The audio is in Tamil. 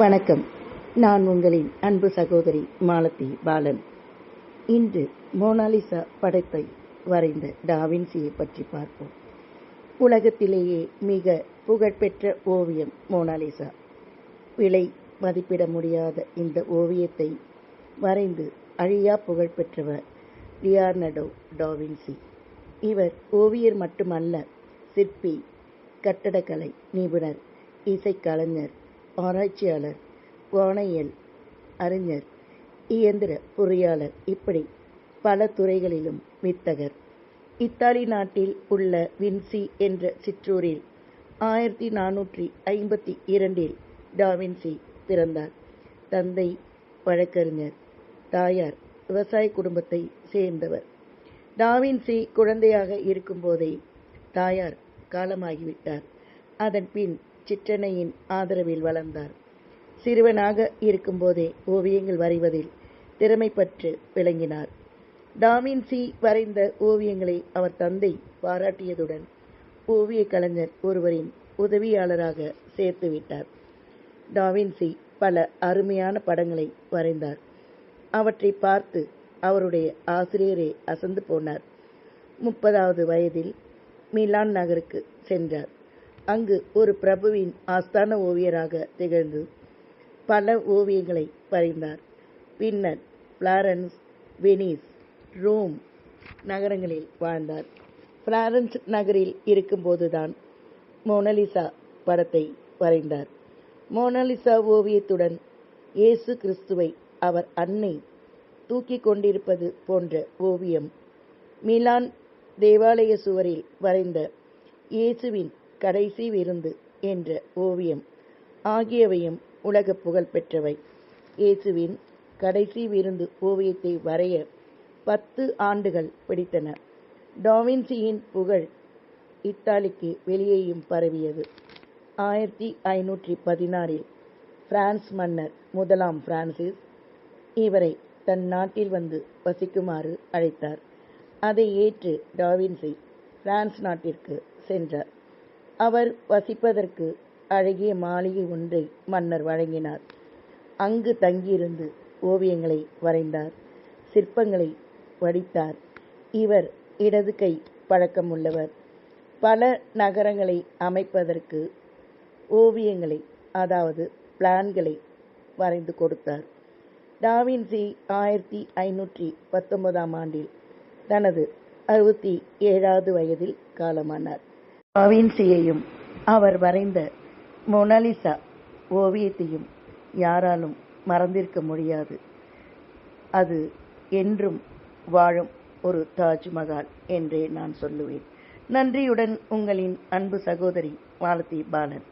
வணக்கம். நான் உங்களின் அன்பு சகோதரி மாலதி பாலன். இன்று மோனாலிசா படத்தை வரைந்த டாவின்சியை பற்றி பார்ப்போம். உலகத்திலேயே மிக புகழ்பெற்ற ஓவியம் மோனாலிசா. விலை மதிப்பிட முடியாத இந்த ஓவியத்தை வரைந்து அழியா புகழ்பெற்றவர் லியார்னடோ டாவின்சி. இவர் ஓவியர் மட்டுமல்ல சிற்பி கட்டடக்கலை நிபுணர் இசைக்கலைஞர் ஆராய்ச்சியாளர் வானையல் அறிஞர் இயந்திர பொறியாளர் இப்படி பல துறைகளிலும் வித்தகர் இத்தாலி நாட்டில் உள்ள வின்சி என்ற சிற்றூரில் ஆயிரத்தி நானூற்றி ஐம்பத்தி இரண்டில் டாவின்சி பிறந்தார். தந்தை வழக்கறிஞர் தாயார் விவசாய குடும்பத்தை சேர்ந்தவர். டாவின்சி குழந்தையாக இருக்கும்போதே தாயார் காலமாகிவிட்டார். அதன் பின் சிற்றனையின் ஆதரவில் வளர்ந்தார். சிறுவனாக இருக்கும்போதே ஓவியங்கள் வரைவதில் திறமை பற்று விளங்கினார். டாவின்சி வரைந்த ஓவியங்களை அவர் தந்தை பாராட்டியதுடன் ஓவிய கலைஞர் ஒருவரின் உதவியாளராக சேர்த்துவிட்டார் டாவின்சி பல அருமையான படங்களை வரைந்தார். அவற்றை பார்த்து அவருடைய ஆசிரியரே அசந்து போனார். முப்பதாவது வயதில் மிலான் நகருக்கு சென்றார். அங்கு ஒரு பிரபுவின் ஆஸ்தான ஓவியராக திகழ்ந்து பல ஓவியங்களை வரைந்தார் பின்னர் பிளாரன்ஸ் வெனிஸ் ரோம் நகரங்களில் வாழ்ந்தார். பிளாரன்ஸ் நகரில் இருக்கும்போதுதான் மோனலிசா படத்தை வரைந்தார். மோனலிசா ஓவியத்துடன் இயேசு கிறிஸ்துவை அவர் அன்னை தூக்கி கொண்டிருப்பது போன்ற ஓவியம் மிலான் தேவாலய சுவரில் வரைந்த இயேசுவின் கடைசி விருந்து என்ற ஓவியம். ஆகியவையும் உலக புகழ் பெற்றவை. இயேசுவின் கடைசி விருந்து ஓவியத்தை வரைய பத்து ஆண்டுகள் பிடித்தன. டாவின்சியின் புகழ் இத்தாலிக்கு வெளியேயும் பரவியது. ஆயிரத்தி ஐநூற்றி பதினாறில் பிரான்ஸ் மன்னர் முதலாம் பிரான்சிஸ் இவரை தன் நாட்டில் வந்து வசிக்குமாறு அழைத்தார். அதை ஏற்று டாவின்சி பிரான்ஸ் நாட்டிற்கு சென்றார். அவர் வசிப்பதற்கு அழகிய மாளிகை ஒன்றை மன்னர் வழங்கினார். அங்கு தங்கியிருந்து ஓவியங்களை வரைந்தார். சிற்பங்களை வடித்தார். இவர் இடது கை பழக்கமுள்ளவர். பல நகரங்களை அமைப்பதற்கு ஓவியங்களை அதாவது பிளான்களை வரைந்து கொடுத்தார். டாவின்சி ஆயிரத்தி ஐநூற்றி பத்தொன்பதாம் ஆண்டில் தனது அறுபத்தி ஏழாவது வயதில் காலமானார். டாவின்சியையும் அவர் வரைந்த மொனாலிசா ஓவியத்தையும் யாராலும் மறந்திருக்க முடியாது. அது என்றும் வாழும் ஒரு தாஜ்மஹால் என்றே நான் சொல்லுவேன். நன்றியுடன் உங்களின் அன்பு சகோதரி மாலதி பாலன்.